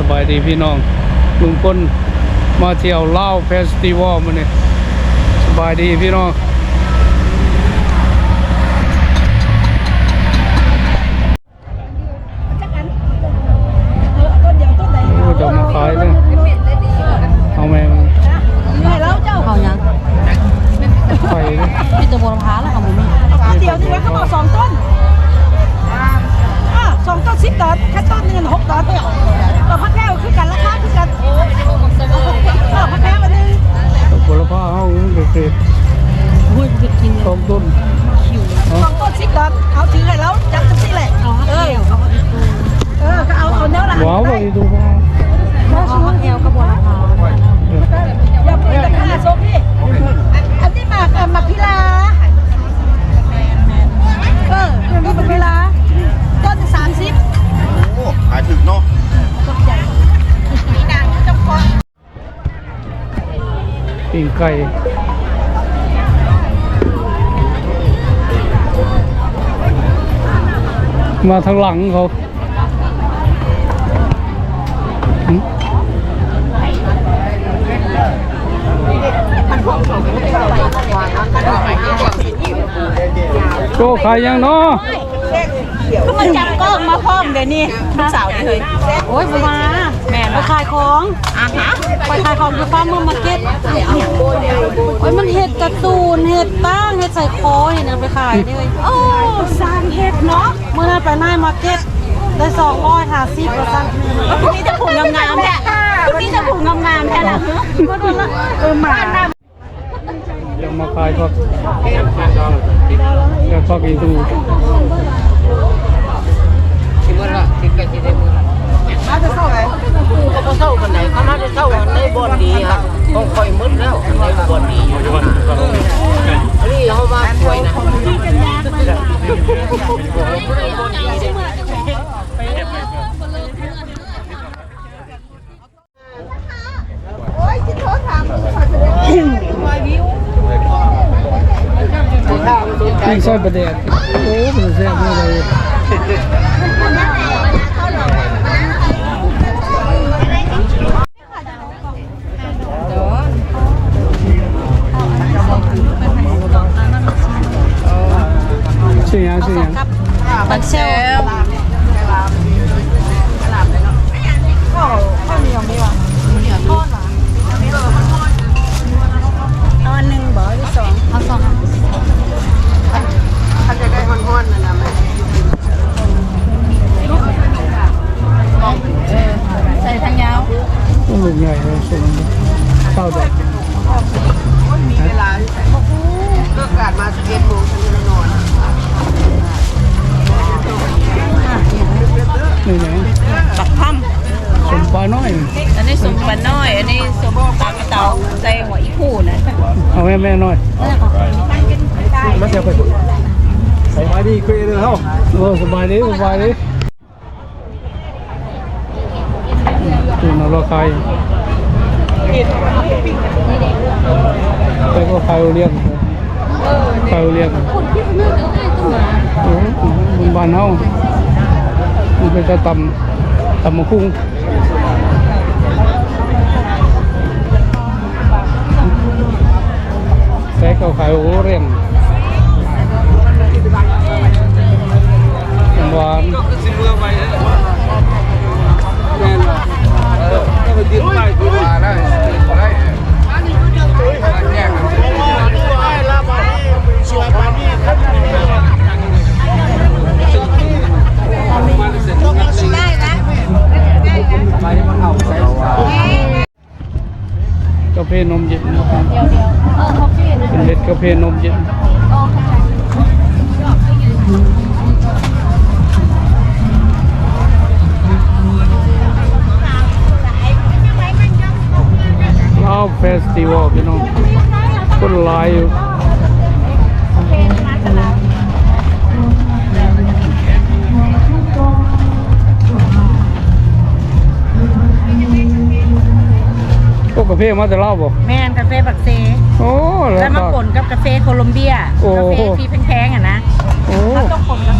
สบายดีพี่น้องลุงพลมาเที่ยวเล่าเฟสติวัลมาเนี่ยสบายดีพี่น้อง ต้มต้นสองต้นสิบดอนเอาถือให้แล้วจับจังสิแหละเอาฮักเอเออวเอาฮักเออก็เอาเอาแนวละว้าวไปได้ดูบ้างเอาฮักเอวกับบัวพร้าวอย่าเพิ่งราคาโซพี่อันนี้หมากเอ่อหมากพิลาเอออันนี้หมากพิลาต้นสามสิบโอ้ขายถึงเนาะปิ่งไก่ มาทางหลังเขาหึโชว์ขายยังเนาะก็มันจับกล้องมาพร้อมเดี๋ยวนี้ลูกสาวนี่เลยโอ้ยบัวมาแม่ ไปขายของไปขายของอยู่ฟาร์มเมอร์มาร์เก็ตโอ้ยมันเห็ดการ์ตูนเห็ดตั้งเห็ดใส่คอเห็ดนางไปขายเลยโอ้สร้างเฮ็ดเนาะเมื่อนั้นไปหน้ามาร์เก็ตได้สองร้อยห้าสิบกว่าสั่งพรุ่งนี้จะผูกงามๆแท้พรุ่งนี้จะผูกงามๆแท้นะเออหมายังมาขายครับแล้วก็กินดู เขาเศร้ากันไหนเขาน่าจะเศร้าในบอนดีครับต้องคอยมืดแล้วในบอนดีอยู่นะอันนี้เขามาสวยนะปิ้งซอยประเดดโอ้เป็นแซ่บมากเลย อยอันนี้สมปลาน้อย อันนี้สมปลากระเตาใส่หัวอีผู้นะเอาแม่แม่น้อยมาเสียไปสบายดีคุยเลยเฮ้าโอ้สบายดีสบายดีตูนเราขายไปก็ขายโอเลี้ยงขายโอเลี้ยงโอ้บุญบานเฮามันเป็นจะตำตำมะคุ้ง แต่ก็ขายโอเลี้ยงหวานสิเมื่อไปแม่นเออ ก็ไปดิ้นไปดิ้นมาได้ได้แยกกันนเอาใส่กาแฟนมเย็นนะครับเป็นเม็ดกาแฟนมเย็นลาวเฟสติวัลพี่น้องคนหลายอยู่ ฟมาแต่เล่าวบ่แม่นกาแฟบักเซโอ้แล้แล้ววมาก็ป่นกับกาแฟโคลอมเบียโอ้ กาแฟที่แพงๆอะนะโอ้ แล้วต้องป่นกาแฟ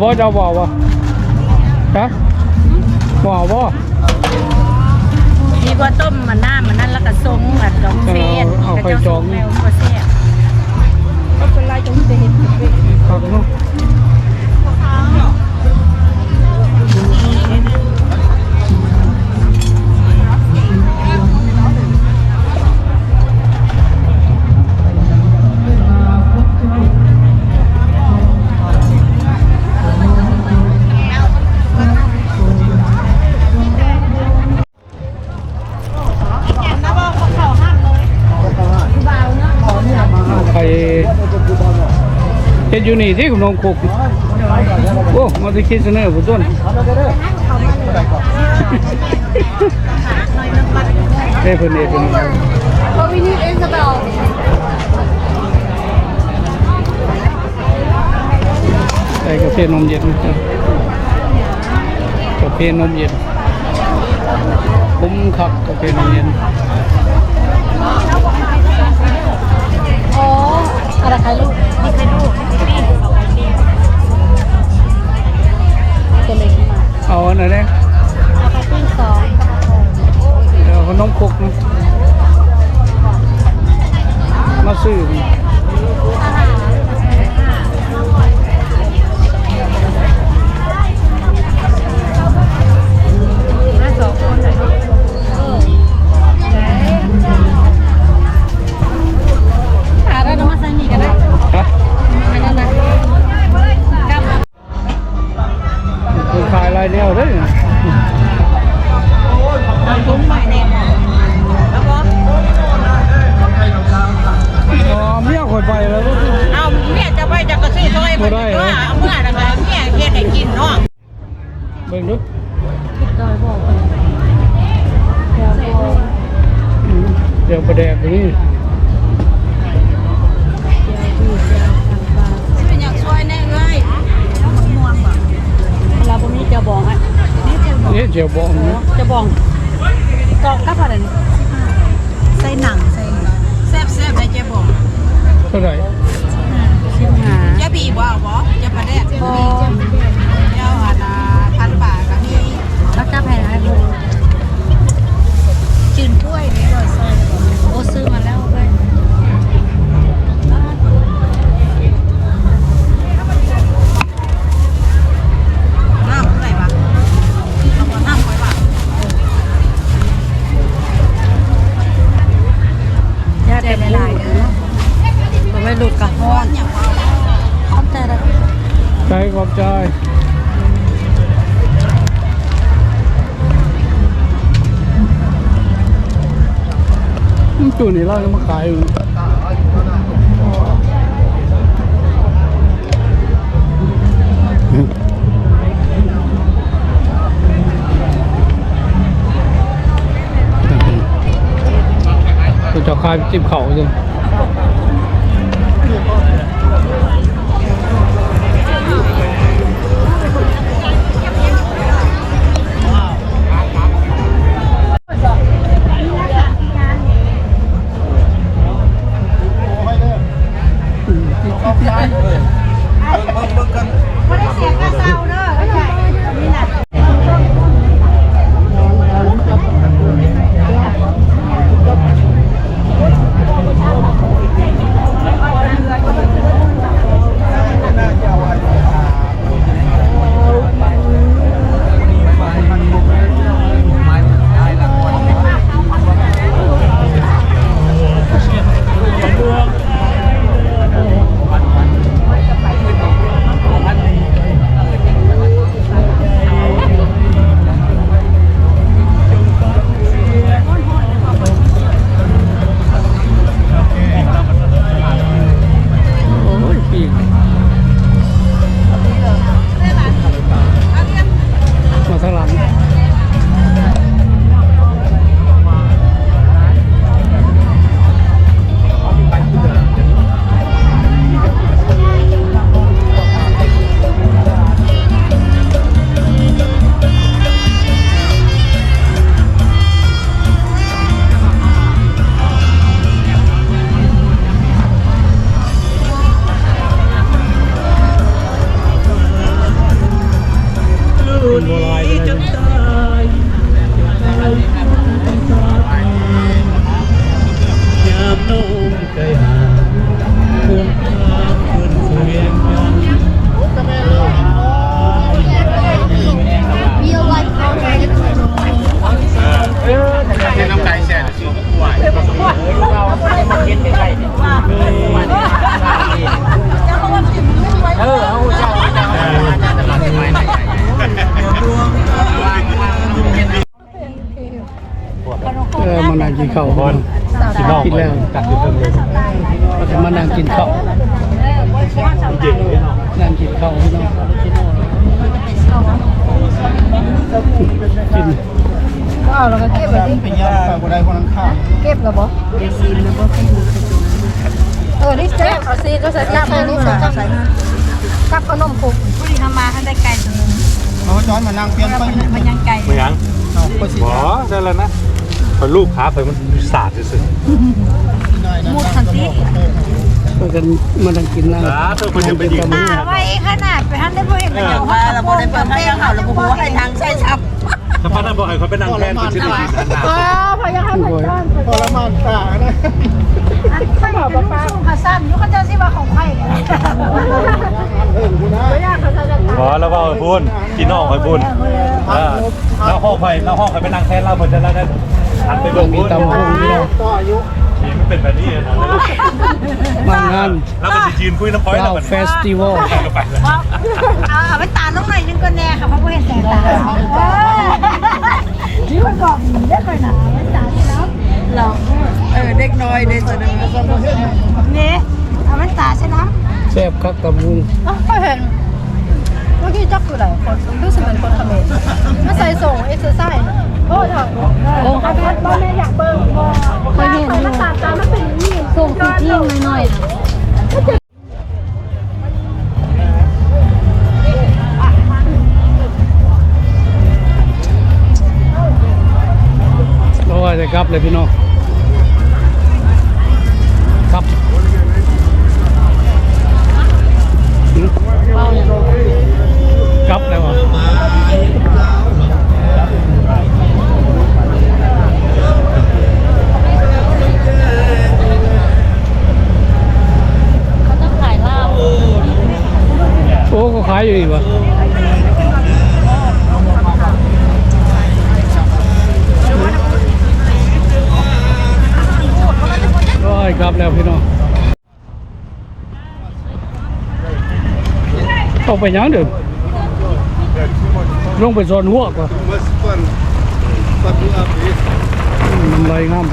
บ่จะเอาบ่บ่ฮะบ่เอาบ่มีว่าต้มมันหน้ามันนั่นแล้วก็ทรงแบบดองเฟนเอาไปจองแมวก็แซ่บก็เป็นไรจังจะเห็นผักเนา นี่ที่คุณน้องคุกโอ้มาที่คิดเสนอผู้ต้นเอ้ยเพิ่นเอ้ยเพิ่นเพราะวินี่เอ็นสเปลใส่กาแฟนมเย็นนะครับกาแฟนมเย็นคุ้มคักกาแฟนมเย็นอ๋ออะไรใครลูก เอ จียวบองนะเจียวบองกรอบกับอะไรนี่ใส่หนังใส่แซ่บแซ่บได้เจ๊บอกเท่าไหร่ชิมหาเจ๊บีบ่เอาบ่เจ๊ประแดดบอเจ้าอาณาพันบาทกับนี่แล้วจะแผ่ให้บุญจืนกล้วยนี่เลยซอยโอ้ซื้อมาแล้ว อืมจุนี่เราจะมาขายอยู่จะขายจิ้มเข่าจ้ะ गोली चलता กินข้าวบอลกินนอกกินแล้วกัดอยู่เพิ่มเลยเราจะมานั่งกินข้าวเย็นเลยเนาะนั่งกินข้าวพี่น้องกินเอาแล้วก็เก็บไว้ดิเป็นยังไงบ่ได้คนนั้นข้าวเก็บแล้วบ่ได้ซีนแล้วบ่เออนี่เจ๊เอาซีนก็ใส่กับอันนี้ใส่กับกับขนมปุกผู้ที่ทำมาท่านได้ไก่ตัวนึงเขาย้อนมานั่งเปลี่ยนไปมันยังไก่ไม่ยังเอาไปสิบอได้แล้วนะ พอลูกค้าไปมันสาดสุดมูดทันทีเพื่อกันมานั่งกินนั่งๆอ่าเธอคนจะไปยิงตาไว้ขนาดไปท่านได้บ่เห็นเลยว่าเราบ่ได้เปิดให้เขาเราบ่ฮู้ว่าให้ทางใช้ชับถ้าป้าน่าบอกให้เขาไปนั่งแทนคนชื่อดีนั่นนะอ๋อพยาให้เหมือนกันทรมานตานะอันข้าวบอกป้าขาสั้นยุคเจ้าสิว่าของใครกันเออคุณนะบอแล้วว่าพูนกินนอกไปพูนแล้วห้องไปแล้วห้องไปไปนั่งแทนเราเพราะฉะนั้น หันไปเบิ่งมีพูนตำหุ่งพี่น้องต่ออายุมันเป็นแบบนี้นะมางานแล้วมันจะจีนคุยน้ำพอยลาวเฟสติวัลก็ไปแล้วเอาเอาไปตาลงหน่อยนึงก็แน่ค่ะเพราะว่าเห็นแสงตาที่มันบอกเด็กหน่อยนะมันตาที่แล้วเราเออเด็กน้อยเด็กตัวนึงนี่เอามันตาใช่ไหมแซ่บคักตำหุ่งก็เห็นเมื่อกี้จักคืออะไรคนรู้สึกเหมือนคนเขมรมาใส่ส่งเอ็กซ์ไซส์ โอ้ยโอ้ยบ้านแม่อยากเบิ่งบ่เคยเห็นอยู่ตาตามันเป็นอย่งนี้ส่งสีทิ้งหน่อยๆนะเพราะว่าจะกลับเลยพี่น้องกลับหืมกลับแล้วอะ ขายอยู่นี่วะร้อยครับแล้วพี่น้องต้องไปหยังเดิมลงไปซอนหัวกว่า Mas quando quando abrir มันลอยงาม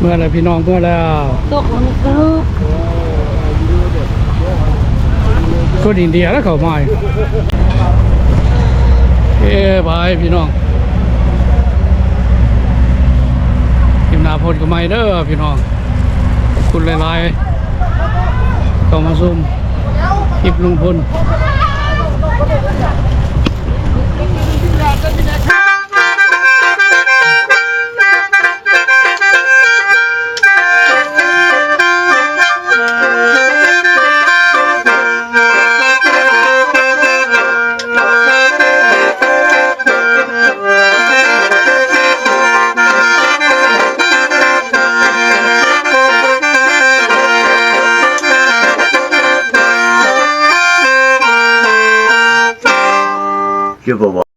เมื่อไรพี่น้องเมื่อแล้วตกมันกึบคนอินเดียแล้วเขามาอีกเอ้บายพี่น้องทีมนาพลก็ไม่เด้อพี่น้องขอบคุณหลายๆเข้ามาซุ่มคลิปลุงพล give a lot.